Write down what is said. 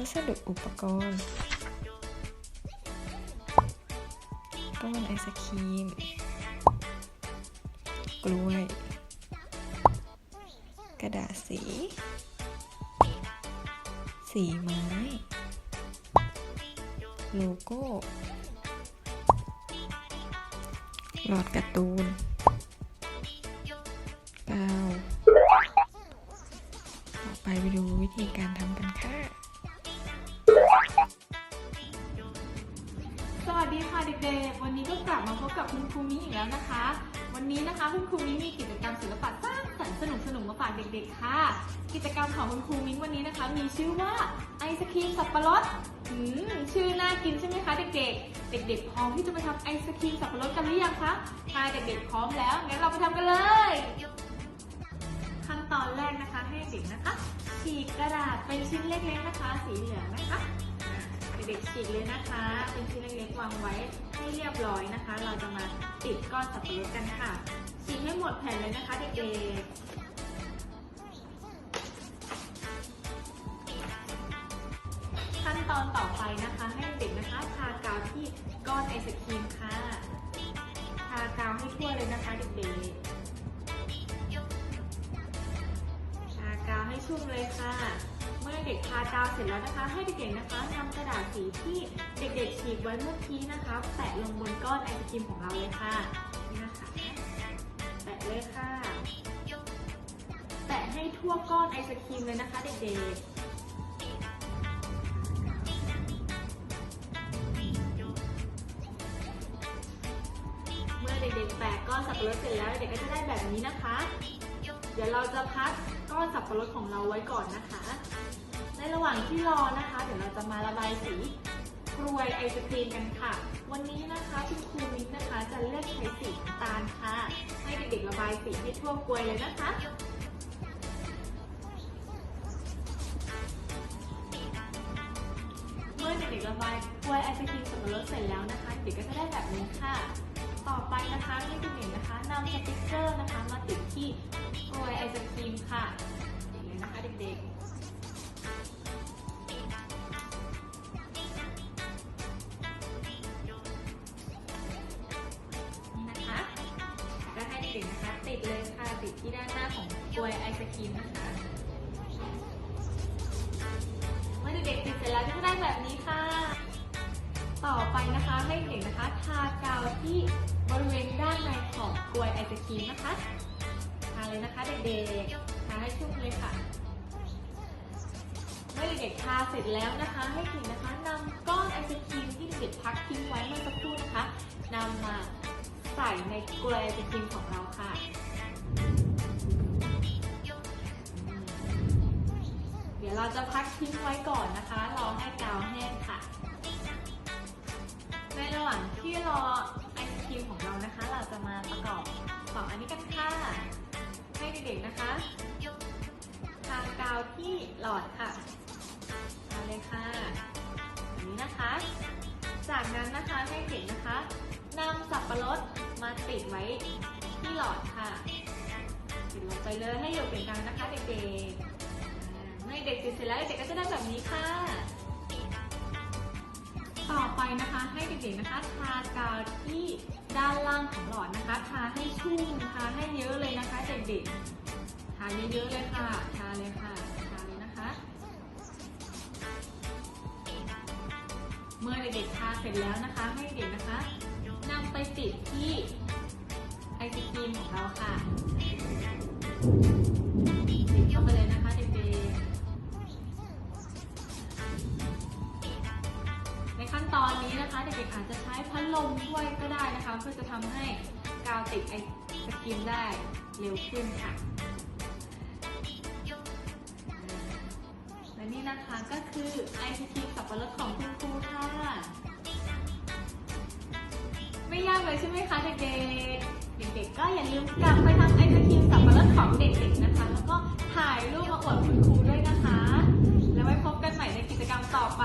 วัสดุอุปกรณ์ก้อนไอศครีม กล้วย กระดาษสี สีไม้ โลโก้ หลอดการ์ตูนกาว ต่อไปไปดูวิธีการทำกันค่ะ สวัสดีค่ะเด็กๆ วันนี้ก็กลับมาพบกับคุณครูมิ้งอีกแล้วนะคะ วันนี้นะคะคุณครูมิ้งมีกิจกรรมศิลปะสร้างสรรค์สนุกสนุกๆมาฝากเด็กๆ ค่ะ กิจกรรมของคุณครูมิ้งวันนี้นะคะ มีชื่อว่าไอศครีมสับปะรดอืมชื่อน่ากินใช่ไหมคะเด็กๆ เด็กๆพร้อมที่จะไปทำไอศครีมสับปะรดกันหรือยังคะถ้าเด็กๆพร้อมแล้วงั้นเราไปทำกันเลย ขั้นตอนแรกนะคะให้เด็กนะคะฉีกกระดาษเป็นชิ้นเล็กๆนะคะ สีเหลืองนะคะ ฉีกเลยนะคะ เป็นชิ้นเล็กๆวางไว้ให้เรียบร้อยนะคะ เราจะมาติดก้อนสับปะรดกันค่ะฉีกให้หมดแผ่นเลยนะคะเด็กๆขั้นตอนต่อไปนะคะ ให้เด็กนะคะทากาวที่ก้อนไอศครีมค่ะทากาวให้ทั่วเลยนะคะเด็กๆทากาวให้ชุ่มเลยค่ะ เด็กทากาวเสร็จแล้วนะคะ ให้เด็กๆนะคะนำกระดาษสีที่เด็กๆฉีกไว้เมื่อกี้นะคะ แปะลงบนก้อนไอศครีมของเราเลยค่ะนี่นะคะแปะเลยค่ะ แปะให้ทั่วก้อนไอศครีมเลยนะคะ เด็กๆเมื่อเด็กๆแปะก้อนสับปะรดเสร็จแล้วเด็กๆก็จะได้แบบนี้นะคะ เดี๋ยวเราจะพักก้อนสับปะรดของเราไว้ก่อนนะคะ ในระหว่างที่รอนะคะ เดี๋ยวเราจะมาระบายสีกรวยไอศครีมกันค่ะ วันนี้นะคะคุณครูมิ้นนะคะจะเลือกใช้สีตาลค่ะ ให้เด็กๆระบายสีให้ทั่วกรวยเลยนะคะเมื่อเด็กๆระบายกรวยไอศครีมสับปะรดเสร็จแล้วนะคะ เด็กก็จะได้แบบนี้ค่ะ ต่อไปนะคะให้เด็กๆนะคะนำสติกเกอร์นะคะ มาติดที่ เด็กๆนะคะ ติดเลยค่ะติดที่ด้านหน้าของกรวยไอศครีมนะคะ เมื่อเด็กๆติดเสร็จแล้วก็จะได้แบบนี้ค่ะ ต่อไปนะคะให้เด็กนะคะทากาวที่บริเวณด้านในของกลวยไอศครีมนะคะทาเลยนะคะเด็กๆทาให้ชุ่มเลยค่ะเมื่อเด็กๆทาเสร็จแล้วนะคะ ให้เด็กนะคะนำก้อนไอศ ใส่ในกลวยไอศครีมของเราค่ะ เดี๋ยวเราจะพักทิ้งไว้ก่อนนะคะ รอให้กาวแห้งค่ะ ในระหว่างที่รอไอศครีมของเรานะคะ เราจะมาประกอบสองอันนี้กันค่ะให้เด็กๆนะคะทากาวที่หลอดค่ะทาเลยค่ะนี้นะคะ จากนั้นนะคะให้เด็กนะคะนำสับปะรด มาติดไว้ที่หลอดค่ะ ติดลงไปเลยให้อยู่เป็นกลางนะคะเด็กๆเมื่อเด็กติดเสร็จแล้วเด็กก็จะได้แบบนี้ค่ะ ต่อไปนะคะให้เด็กๆนะคะทากาวที่ด้านล่างของหลอดนะคะทาให้ชุ่มทาให้เยอะเลยนะคะเด็กๆทาเยอะๆเลยค่ะทาเลยค่ะทาเลยนะคะ เมื่อเด็กๆทาเสร็จแล้วนะคะให้เด็กนะคะ นำไปติดที่ไอศครีมของเราค่ะติดเข้าไปเลยนะคะเด็กๆในขั้นตอนนี้นะคะเด็กๆอาจจะใช้พัดลมช่วยก็ได้นะคะ เพื่อจะทำให้กาวติดไอศครีมได้เร็วขึ้นค่ะและนี่นะคะก็คือไอศครีมสับปะรดของคุณครูค่ะ ยากเลยใช่ไหมคะเด็กๆ เด็กๆ ก็อย่าลืมกลับไปทำไอศครีมสับปะรดของเด็กๆนะคะ แล้วก็ถ่ายรูปมาอวดคุณครูด้วยนะคะ แล้วไว้พบกันใหม่ในกิจกรรมต่อไป